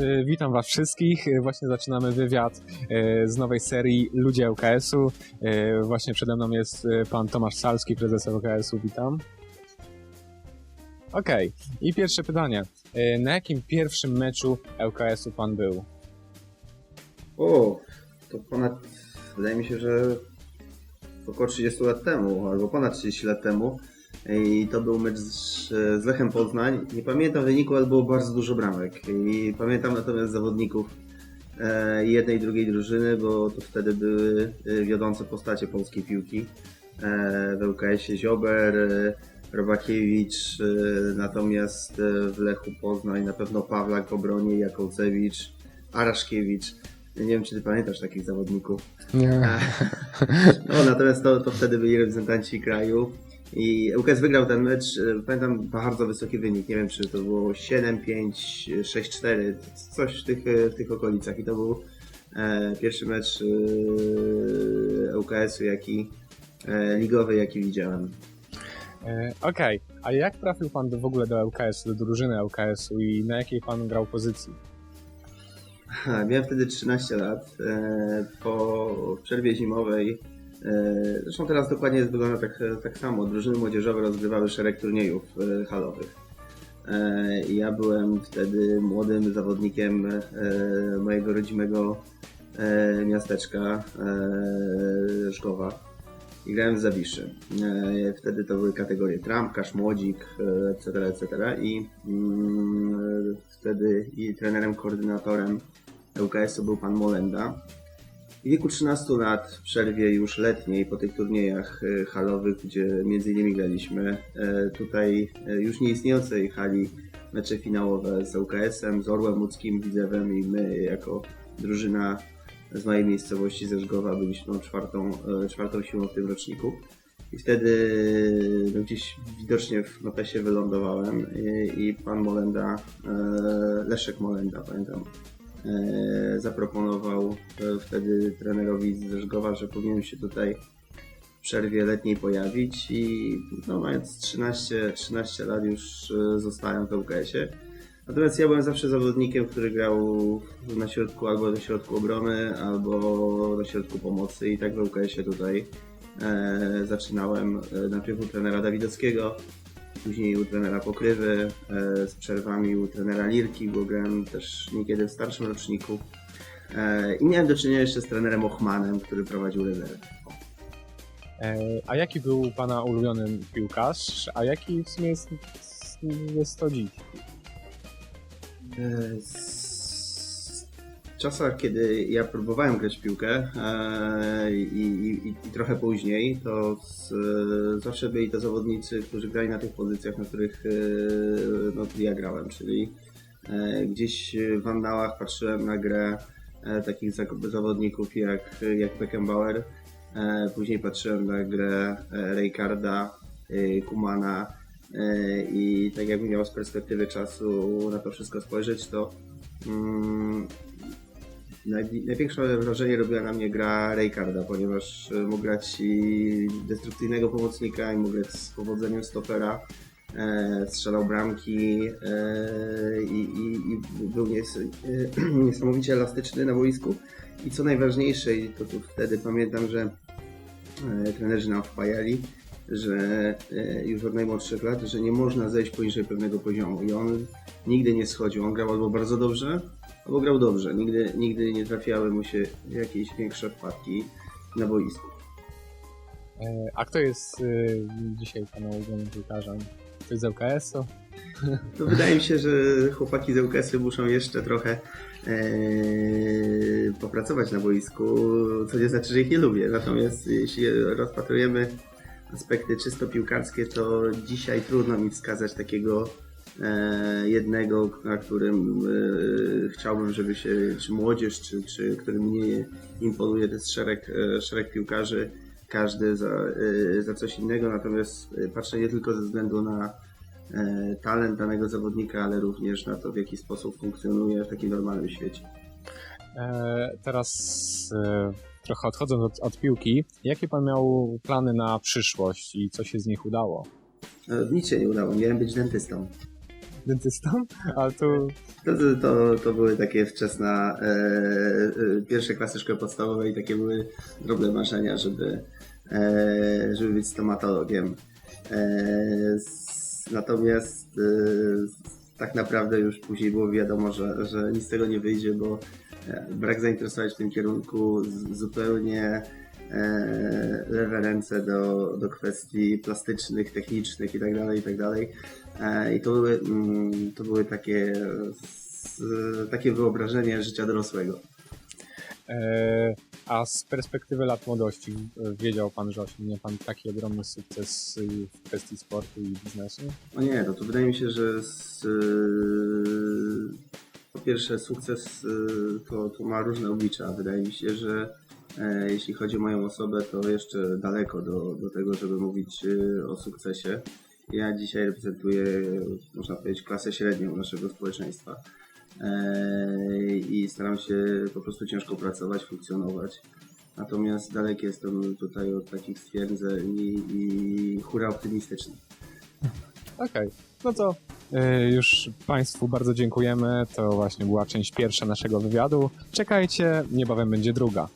E, Witam Was wszystkich. E, Właśnie zaczynamy wywiad e, z nowej serii Ludzie LKS-u. E, Właśnie przede mną jest pan Tomasz Salski, prezes LKS-u. Witam. Okej, i pierwsze pytanie. Na jakim pierwszym meczu LKS-u pan był? O, to ponad, wydaje mi się, że około 30 lat temu, albo ponad 30 lat temu. I to był mecz z, z Lechem Poznań. Nie pamiętam wyniku, ale było bardzo dużo bramek. I pamiętam natomiast zawodników e, jednej i drugiej drużyny, bo to wtedy były e, wiodące postacie polskiej piłki. E, w LKS-ie Ziober, Robakiewicz, natomiast w Lechu Poznań na pewno Pawlak w obronie, Jakołcewicz, Araszkiewicz. Nie wiem, czy ty pamiętasz takich zawodników. Nie. No, natomiast to, to wtedy byli reprezentanci kraju. I ŁKS wygrał ten mecz, e, pamiętam bardzo wysoki wynik, nie wiem czy to było 7-5, 6-4, coś w tych, e, w tych okolicach. I to był e, pierwszy mecz e, ŁKS-u, jaki e, ligowy, jaki widziałem. E, Okej, a jak trafił pan do, w ogóle do LKS-u, do drużyny LKS-u i na jakiej pan grał pozycji? Miałem wtedy 13 lat. Po przerwie zimowej, zresztą teraz dokładnie wygląda tak, tak samo. Drużyny młodzieżowe rozgrywały szereg turniejów e, halowych. E, ja byłem wtedy młodym zawodnikiem e, mojego rodzimego e, miasteczka e, Szkowa. I grałem w Zawiszy. E, Wtedy to były kategorie trampkarz, młodzik, e, etc., etc. I mm, wtedy i trenerem, koordynatorem ŁKS-u był pan Molenda. W wieku 13 lat, w przerwie już letniej, po tych turniejach e, halowych, gdzie między innymi graliśmy, e, tutaj e, już nie istniejącej hali mecze finałowe z ŁKS-em, z Orłem Łódzkim, Widzewem i my jako drużyna z mojej miejscowości ze Żgowa byliśmy tą czwartą, czwartą siłą w tym roczniku. I wtedy no, gdzieś widocznie w notesie wylądowałem i, i pan Molenda, Leszek Molenda pamiętam, zaproponował e, wtedy trenerowi z że powinien się tutaj w przerwie letniej pojawić i no, mając 13, 13 lat już e, zostałem w ŁKS-ie. Natomiast ja byłem zawsze zawodnikiem, który grał na środku albo na środku obrony, albo na środku pomocy i tak w ŁKS-ie tutaj e, zaczynałem e, najpierw u trenera Dawidowskiego, później u trenera Pokrywy, e, z przerwami u trenera Lirki, bo grałem też niekiedy w starszym roczniku. E, I miałem do czynienia jeszcze z trenerem Ochmanem, który prowadził rezerwę. E, A jaki był pana ulubiony piłkarz, a jaki w sumie jest, jest to dziś? E, W czasach, kiedy ja próbowałem grać w piłkę e, i, i, i trochę później, to z, zawsze byli to zawodnicy, którzy grali na tych pozycjach, na których e, no, ja grałem, czyli e, gdzieś w annałach patrzyłem na grę e, takich zawodników jak, jak Beckenbauer, e, później patrzyłem na grę e, Rijkaarda, e, Kumana, E, I tak jakbym miał z perspektywy czasu na to wszystko spojrzeć, to mm, największe wrażenie robiła na mnie gra Raycarda, ponieważ e, mógł grać i destrukcyjnego pomocnika, i mógł grać z powodzeniem stopera, e, strzelał bramki e, i, i, i był nies, e, niesamowicie elastyczny na boisku. I co najważniejsze, i to tu wtedy pamiętam, że e, trenerzy nam wpajali, że e, już od najmłodszych lat, że nie można zejść poniżej pewnego poziomu i on nigdy nie schodził. On grał albo bardzo dobrze, albo grał dobrze. Nigdy, nigdy nie trafiały mu się jakieś większe wpadki na boisku. E, A kto jest e, dzisiaj pana ulubionym piłkarzem? Ktoś z LKS-u? No, wydaje mi się, że chłopaki z ŁKS-u muszą jeszcze trochę popracować na boisku, co nie znaczy, że ich nie lubię. Natomiast jeśli rozpatrujemy aspekty czysto piłkarskie, to dzisiaj trudno mi wskazać takiego e, jednego, na którym e, chciałbym, żeby się, czy młodzież, czy, czy który mnie imponuje, to jest szereg, e, szereg piłkarzy, każdy za, za coś innego, natomiast patrzę nie tylko ze względu na talent danego zawodnika, ale również na to, w jaki sposób funkcjonuje w takim normalnym świecie. Teraz trochę odchodząc od, od piłki, jakie pan miał plany na przyszłość i co się z nich udało? E, Nic się nie udało, miałem być dentystą. dentystą, a tu To, to, to, były takie wczesne e, e, pierwsze klasy szkoły podstawowej, takie były drobne marzenia, żeby, e, żeby być stomatologiem. E, s, natomiast e, tak naprawdę już później było wiadomo, że, że nic z tego nie wyjdzie, bo e, brak zainteresowania w tym kierunku zupełnie e, lewe ręce do, do kwestii plastycznych, technicznych itd. itd. E, I to były, mm, to były takie, takie wyobrażenie życia dorosłego. E, a z perspektywy lat młodości e, wiedział pan, że osiągnie pan taki ogromny sukces y, w kwestii sportu i biznesu? O nie, no to wydaje mi się, że z, po pierwsze sukces to, to ma różne oblicza. Wydaje mi się, że e, jeśli chodzi o moją osobę, to jeszcze daleko do, do tego, żeby mówić o sukcesie. Ja dzisiaj reprezentuję, można powiedzieć, klasę średnią naszego społeczeństwa. E, I staram się po prostu ciężko pracować, funkcjonować. Natomiast daleki jestem tutaj od takich stwierdzeń i, i hura. Okej, no to e, już Państwu bardzo dziękujemy. To właśnie była część pierwsza naszego wywiadu. Czekajcie, niebawem będzie druga.